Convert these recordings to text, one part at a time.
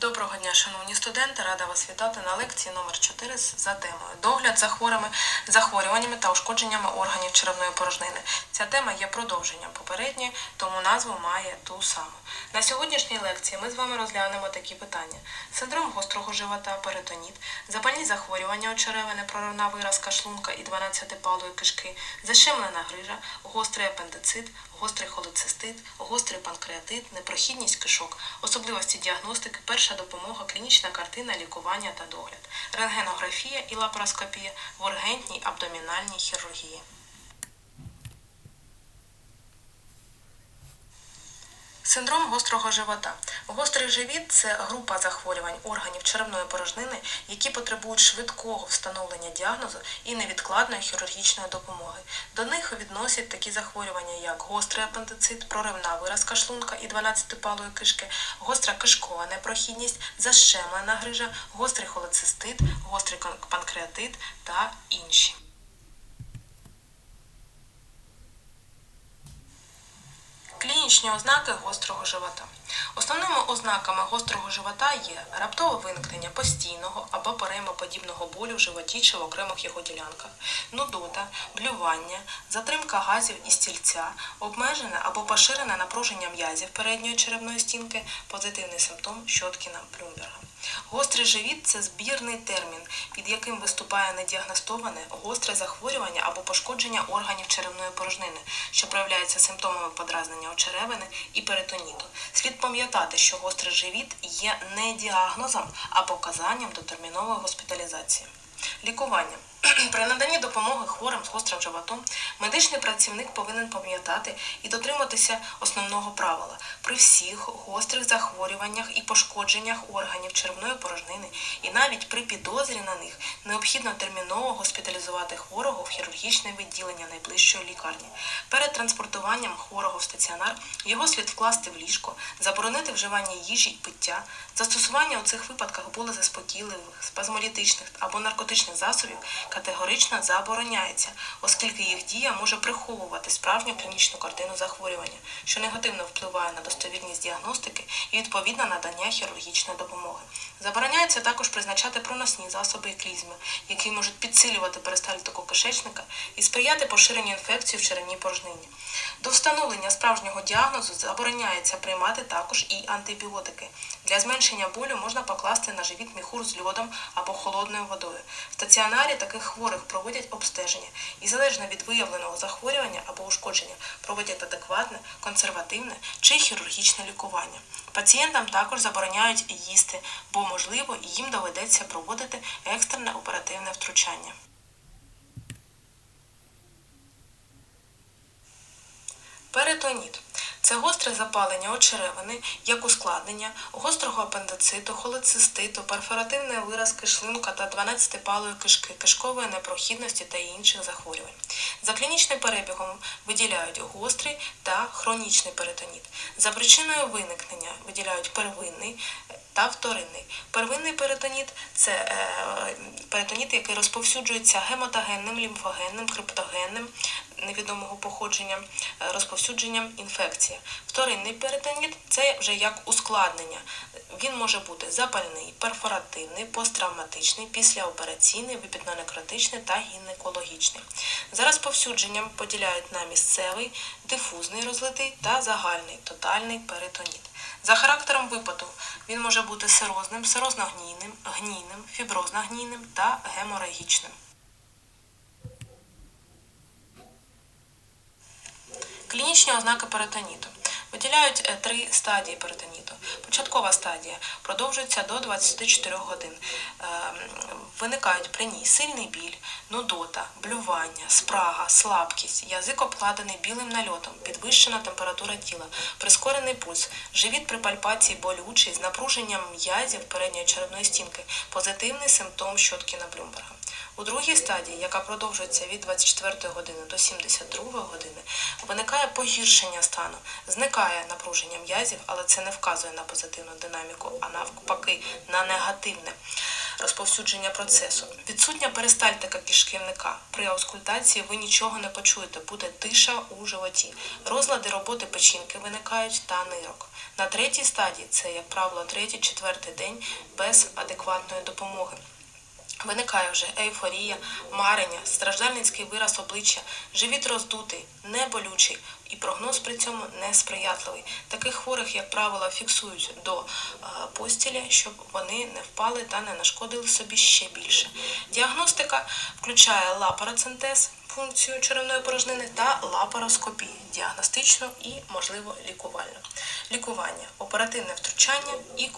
Доброго дня, шановні студенти! Рада вас вітати на лекції номер 4 за темою Догляд за хворими захворюваннями та ушкодженнями органів черевної порожнини. Ця тема є продовженням попередньої, тому назву має ту саму. На сьогоднішній лекції ми з вами розглянемо такі питання: синдром гострого живота, перитоніт, запальні захворювання очеревини, проривна виразка шлунка і 12-палої кишки, защемлена грижа, гострий апендицит, гострий холецистит, гострий панкреатит, непрохідність кишок, особливості діагностики, перша допомога, клінічна картина, лікування та догляд, рентгенографія і лапароскопія в ургентній абдомінальній хірургії. Синдром гострого живота. Гострий живіт це група захворювань органів черевної порожнини, які потребують швидкого встановлення діагнозу і невідкладної хірургічної допомоги. До них відносять такі захворювання, як гострий апендицит, проривна виразка шлунка і 12-палої кишки, гостра кишкова непрохідність, защемлена грижа, гострий холецистит, гострий панкреатит та інші. Клінічні ознаки гострого живота. Основними ознаками гострого живота є раптове виникнення постійного або переймоподібного болю в животі чи в окремих його ділянках, нудота, блювання, затримка газів і стільця, обмежене або поширене напруження м'язів передньої черевної стінки, позитивний симптом Щоткіна Блюмберга. Гострий живіт це збірний термін, під яким виступає недіагностоване гостре захворювання або пошкодження органів черевної порожнини, що проявляється симптомами подразнення очеревини і перитоніту. Слід пам'ятати, що гострий живіт є не діагнозом, а показанням до термінової госпіталізації. Лікування. При наданні допомоги хворим з гострим животом медичний працівник повинен пам'ятати і дотриматися основного правила. При всіх гострих захворюваннях і пошкодженнях органів червної порожнини, і навіть при підозрі на них необхідно терміново госпіталізувати хворого в хірургічне відділення найближчої лікарні. Перед транспортуванням хворого в стаціонар його слід вкласти в ліжко, заборонити вживання їжі і пиття. Застосування у цих випадках болезаспокійливих, спазмолітичних або наркотичних засобів категорично забороняється, оскільки їх дія може приховувати справжню клінічну картину захворювання, що негативно впливає на достовірність діагностики і відповідне надання хірургічної допомоги. Забороняється також призначати проносні засоби і клізми, які можуть підсилювати перистальтику кишечника і сприяти поширенню інфекції в черевній порожнині. До встановлення справжнього діагнозу забороняється приймати також і антибіотики. Для зменшення болю можна покласти на живіт міхур з льодом або холодною водою. В стаціонарі таких хворих проводять обстеження і залежно від виявленого захворювання або ушкодження проводять адекватне, консервативне чи хірургічне лікування. Пацієнтам також забороняють їсти, бо можливо їм доведеться проводити екстрене оперативне втручання. Перитоніт це гостре запалення очеревини, як ускладнення гострого апендициту, холециститу, перфоративної виразки шлунка та 12-палої кишки, кишкової непрохідності та інших захворювань. За клінічним перебігом виділяють гострий та хронічний перитоніт. За причиною виникнення виділяють первинний та вторинний. Первинний перитоніт це е, перитоніт, який розповсюджується гематогенним, лімфогенним, криптогенним невідомого походження, е, розповсюдженням інфекції. Вторинний перитоніт це вже як ускладнення. Він може бути запальний, перфоративний, посттравматичний, післяопераційний, випітно-некротичний та гінекологічний. За розповсюдженням поділяють на місцевий, дифузний розлитий та загальний тотальний перитоніт. За характером випаду він може бути сирозним, сирозно-гнійним, гнійним, фіброзно-гнійним та геморагічним. Клінічні ознаки перитоніту. Виділяють е, три стадії перитоніту. Початкова стадія продовжується до 24 годин. Е, Виникають при ній сильний біль, нудота, блювання, спрага, слабкість, язик обкладений білим нальотом, підвищена температура тіла, прискорений пульс, живіт при пальпації болючий з напруженням м'язів передньої черевної стінки, позитивний симптом Щоткіна Блюмберга. У другій стадії, яка продовжується від 24 години до 72 години, виникає погіршення стану, зникає напруження м'язів, але це не вказує на позитивну динаміку, а навпаки на негативне. розповсюдження процесу. Відсутня перистальтика кишківника. При аускультації ви нічого не почуєте, буде тиша у животі. Розлади роботи печінки виникають та нирок. На третій стадії, це, як правило, третій, четвертий день без адекватної допомоги. Виникає вже ейфорія, марення, страждальницький вираз обличчя, живіт роздутий, неболючий і прогноз при цьому несприятливий. Таких хворих, як правило, фіксують до е, постілі, щоб вони не впали та не нашкодили собі ще більше. Діагностика включає лапароцентез, функцію черевної порожнини та лапароскопію, діагностичну і, можливо, лікувальну. Лікування, оперативне втручання і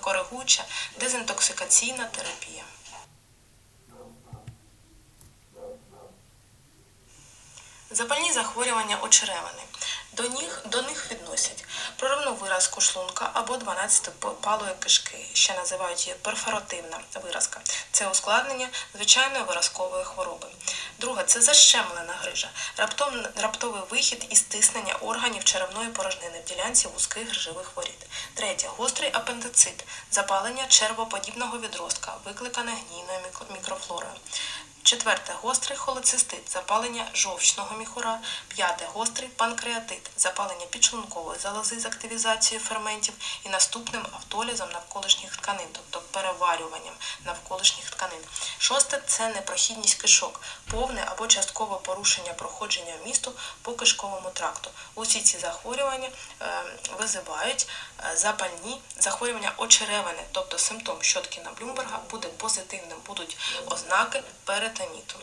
коригуюча дезінтоксикаційна терапія. Запальні захворювання очеревини. До них, до них відносять проривну виразку шлунка або 12-палої кишки, ще називають її перфоративна виразка. Це ускладнення звичайної виразкової хвороби. Друге це защемлена грижа, раптом, раптовий вихід і стиснення органів черевної порожнини в ділянці вузьких грижових воріт. Третє гострий апендицит, запалення червоподібного відростка, викликане гнійною мікрофлорою. Четверте гострий холецистит, запалення жовчного міхура. П'яте гострий панкреатит, запалення підшлункової залози з активізацією ферментів і наступним автолізом навколишніх тканин, тобто переварюванням навколишніх тканин. Шосте це непрохідність кишок, повне або часткове порушення проходження вмісту по кишковому тракту. Усі ці захворювання е, визивають е, запальні захворювання очеревини, тобто симптом Щоткіна Блюмберга буде позитивним, будуть ознаки перитоніту.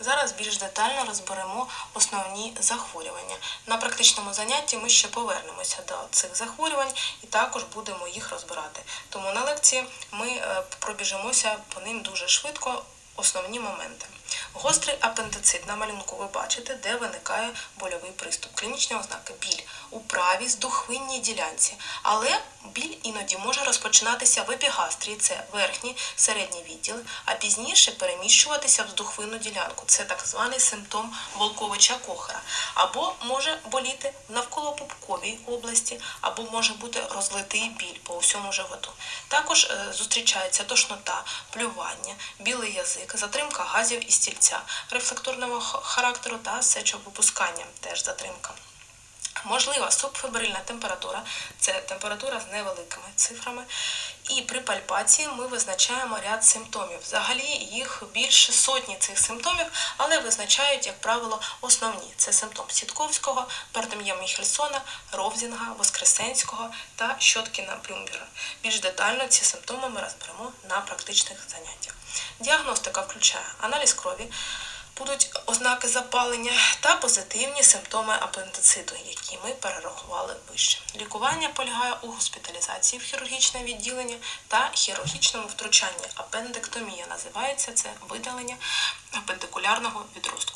Зараз більш детально розберемо основні захворювання. На практичному занятті ми ще повернемося до цих захворювань і також будемо їх розбирати. Тому на лекції ми е, пробіжимося по ним дуже швидко. Основні моменти. Гострий апендицит на малюнку ви бачите, де виникає больовий приступ. Клінічні ознаки біль у правій здухвинній ділянці, але біль іноді може розпочинатися в епігастрії, це верхні середні відділи, а пізніше переміщуватися в здухвинну ділянку. Це так званий симптом Волковича Кохера. Або може боліти в навколопупковій області, або може бути розлитий біль по всьому животу. Також е, зустрічається тошнота, плювання, білий язик, затримка газів і стільця, рефлекторного характеру та сечовипускання, теж затримка. Можлива субфебрильна температура це температура з невеликими цифрами. І при пальпації ми визначаємо ряд симптомів. Взагалі їх більше сотні цих симптомів, але визначають, як правило, основні. Це симптом Сітковського, Бартем'є Міхельсона, Ровзінга, Воскресенського та Щоткіна Блюмбера. Більш детально ці симптоми ми розберемо на практичних заняттях. Діагностика включає аналіз крові, будуть ознаки запалення та позитивні симптоми апендициту, які ми перерахували вище. Лікування полягає у госпіталізації в хірургічне відділення та хірургічному втручанні. Апендектомія називається це видалення апендикулярного відростку.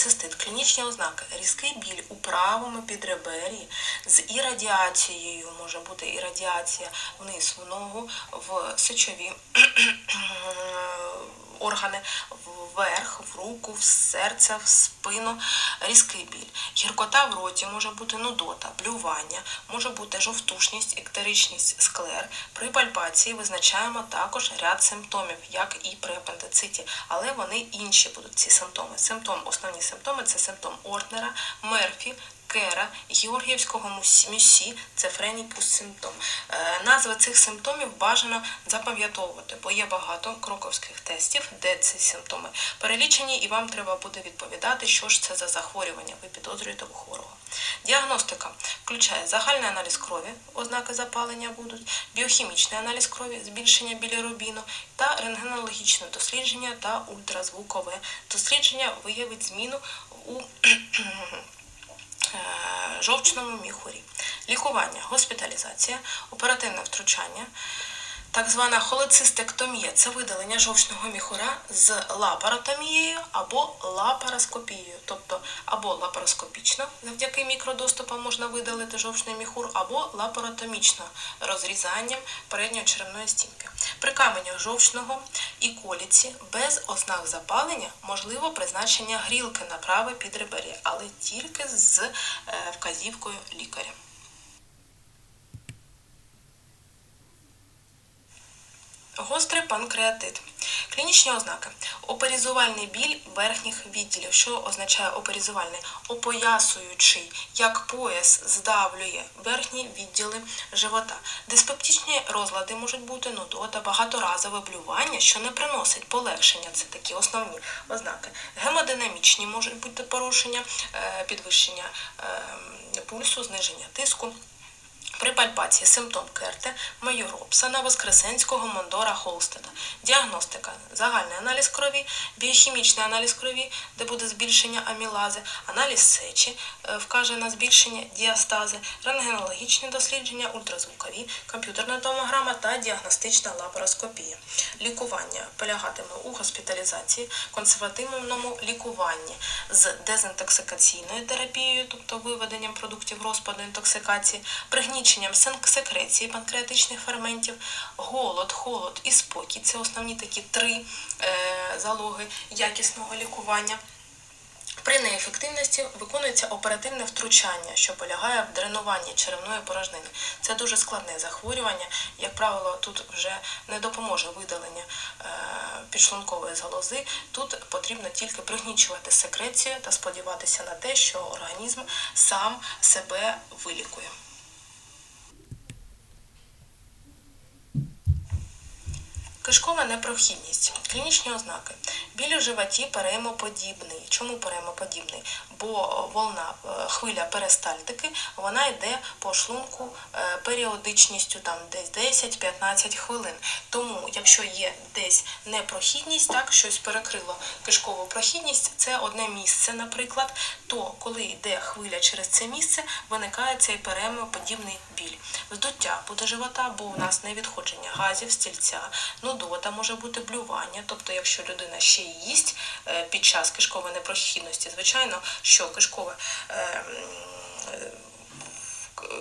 Холецистит, клінічні ознаки, різкий біль у правому підребер'ї з ірадіацією, може бути ірадіація вниз в ногу, в сечові органи, вверх, в руку, в серце, в спину, різкий біль. Гіркота в роті може бути нудота, блювання, може бути жовтушність, ектеричність, склер. При пальпації визначаємо також ряд симптомів, як і при апендициті, але вони інші будуть ці симптоми. Симптом, основні симптоми це симптом Ортнера, Мерфі, Кера, Георгіївського мюсі, це френікус симптом. Е, Назви цих симптомів бажано запам'ятовувати, бо є багато кроковських тестів, де ці симптоми перелічені, і вам треба буде відповідати, що ж це за захворювання ви підозрюєте у хворого. Діагностика включає загальний аналіз крові, ознаки запалення будуть, біохімічний аналіз крові, збільшення білірубіну та рентгенологічне дослідження та ультразвукове дослідження виявить зміну у жовчному міхурі. Лікування, госпіталізація, оперативне втручання. Так звана холецистектомія це видалення жовчного міхура з лапаротомією або лапароскопією, тобто або лапароскопічно, завдяки мікродоступам можна видалити жовчний міхур, або лапаротомічно розрізанням передньої черевної стінки. При каменях жовчного і коліці без ознак запалення можливо призначення грілки на праве підребер'я, але тільки з е, вказівкою лікаря. Гострий панкреатит. Клінічні ознаки. Оперізувальний біль верхніх відділів. Що означає оперізувальний? Опоясуючий, як пояс здавлює верхні відділи живота. Диспептичні розлади можуть бути нудота, багаторазове блювання, що не приносить полегшення. Це такі основні ознаки. Гемодинамічні можуть бути порушення, е, підвищення е, пульсу, зниження тиску. При пальпації симптом Керте, Майоропсона, Воскресенського, Мондора, Холстеда. Діагностика. Загальний аналіз крові, біохімічний аналіз крові, де буде збільшення амілази, аналіз сечі е, вкаже на збільшення діастази, рентгенологічні дослідження, ультразвукові, комп'ютерна томограма та діагностична лапароскопія. Лікування полягатиме у госпіталізації, консервативному лікуванні з дезінтоксикаційною терапією, тобто виведенням продуктів розпаду інтоксикації, пригніченням сен- секреції панкреатичних ферментів, голод, холод і спокій. Це основні такі три е, залоги якісного лікування. При неефективності виконується оперативне втручання, що полягає в дренуванні черевної порожнини. Це дуже складне захворювання. Як правило, тут вже не допоможе видалення е, підшлункової залози. Тут потрібно тільки пригнічувати секрецію та сподіватися на те, що організм сам себе вилікує. Кишкова непрохідність. Клінічні ознаки. Біль у животі переймоподібний. Чому переймоподібний? Бо волна е, хвиля перистальтики вона йде по шлунку е, періодичністю там десь 10-15 хвилин. Тому, якщо є десь непрохідність, так щось перекрило кишкову прохідність, це одне місце, наприклад, то коли йде хвиля через це місце, виникає цей перемоподібний біль. Вздуття буде живота, бо у нас не відходження газів, стільця, нудота може бути блювання. Тобто, якщо людина ще й їсть е, під час кишкової непрохідності, звичайно, що кишкове. е,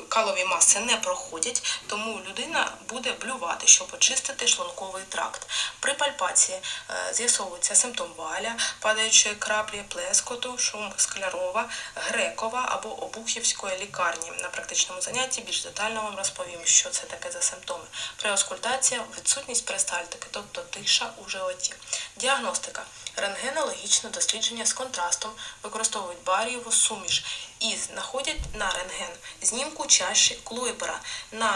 Калові маси не проходять, тому людина буде блювати, щоб очистити шлунковий тракт. При пальпації е, з'ясовується симптом валя, падаючої краплі, плескоту, шум склярова, грекова або обухівської лікарні. На практичному занятті більш детально вам розповім, що це таке за симптоми. При оскультації відсутність перистальтики, тобто тиша у животі. Діагностика. Рентгенологічне дослідження з контрастом використовують барієву суміш і знаходять на рентген знімку чаші Клойбера. На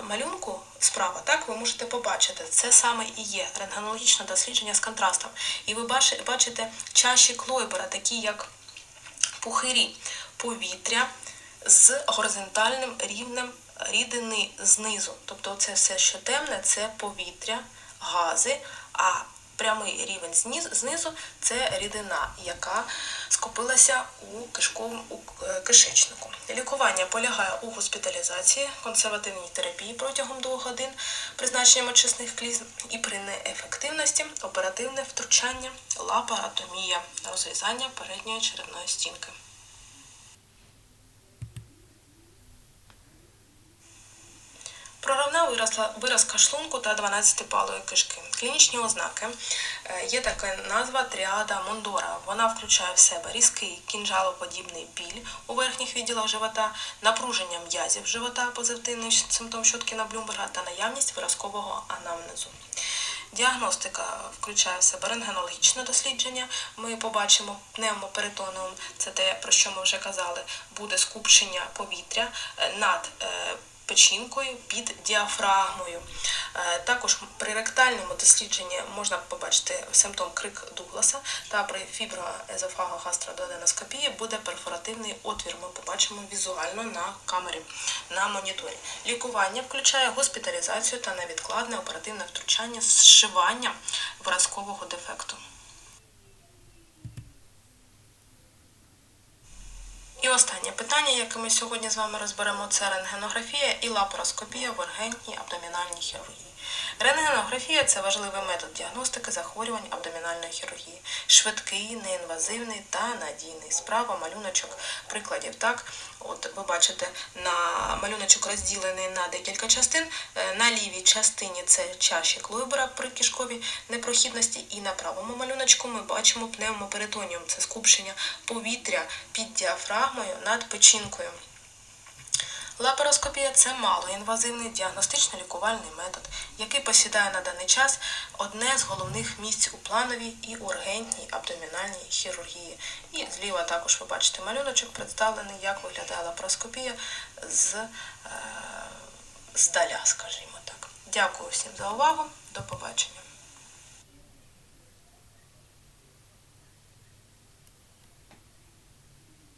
е, малюнку справа, так ви можете побачити, це саме і є рентгенологічне дослідження з контрастом. І ви бачи- бачите чаші Клойбера, такі як пухирі повітря з горизонтальним рівнем рідини знизу. Тобто це все, що темне, це повітря, гази, а прямий рівень зниз- знизу це рідина, яка скопилася у кишковому у е, кишечнику. Лікування полягає у госпіталізації, консервативній терапії протягом двох годин, призначенням очисних клізм і при неефективності оперативне втручання, лапаротомія, розрізання передньої черевної стінки. Виразла- виразка шлунку та 12-палої кишки. Клінічні ознаки. Е, Є така назва тріада Мондора. Вона включає в себе різкий кінжалоподібний біль у верхніх відділах живота, напруження м'язів живота, позитивний симптом Щоткіна Блюмберга та наявність виразкового анамнезу. Діагностика включає в себе рентгенологічне дослідження. Ми побачимо пневмоперитоніум, це те, про що ми вже казали, буде скупчення повітря е, над е, печінкою під діафрагмою. Е, Також при ректальному дослідженні можна побачити симптом крик Дугласа, та при фіброезофагогастрододеноскопії буде перфоративний отвір. Ми побачимо візуально на камері на моніторі. Лікування включає госпіталізацію та невідкладне оперативне втручання зшивання виразкового дефекту. І останнє питання, яке ми сьогодні з вами розберемо, це рентгенографія і лапароскопія в ургентній абдомінальній хірургії. Рентгенографія це важливий метод діагностики захворювань абдомінальної хірургії. Швидкий, неінвазивний та надійний. Справа малюночок прикладів. Так, от ви бачите, на малюночок розділений на декілька частин. Е, На лівій частині це чаші Клойбера при кишковій непрохідності, і на правому малюночку ми бачимо пневмоперитоніум. Це скупчення повітря під діафрагмою над печінкою. Лапароскопія це малоінвазивний діагностично-лікувальний метод, який посідає на даний час одне з головних місць у плановій і ургентній абдомінальній хірургії. І зліва також ви бачите малюночок, представлений, як виглядає лапароскопія з, е, здаля, скажімо так. Дякую всім за увагу. До побачення.